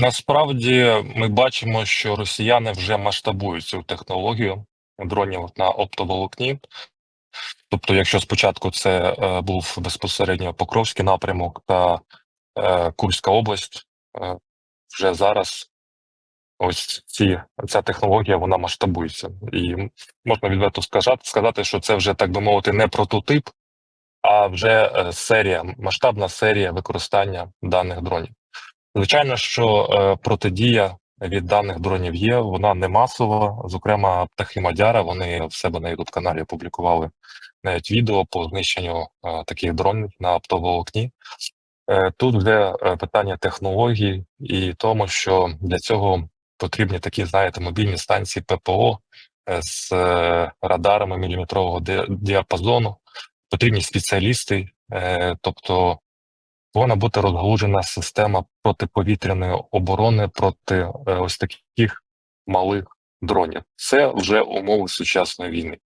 Насправді ми бачимо, що росіяни вже масштабують цю технологію дронів на оптоволокні. Тобто, якщо спочатку це е, був безпосередньо Покровський напрямок та е, Курська область, е, вже зараз ось ці ця технологія вона масштабується, і можна відверто сказати, сказати, що це вже так би мовити не прототип, а вже е, серія, масштабна серія використання даних дронів. Звичайно, що е, протидія від даних дронів є, вона не масова. Зокрема, птахи Мадяра вони в себе на youtube каналі опублікували навіть відео по знищенню е, таких дронів на оптоволокні. Е, тут вже питання технологій і тому, що для цього потрібні такі, знаєте, мобільні станції ППО з радарами міліметрового діапазону, потрібні спеціалісти, тобто повинна бути розгалужена система протиповітряної оборони проти е, ось таких малих дронів. Це вже умови сучасної війни.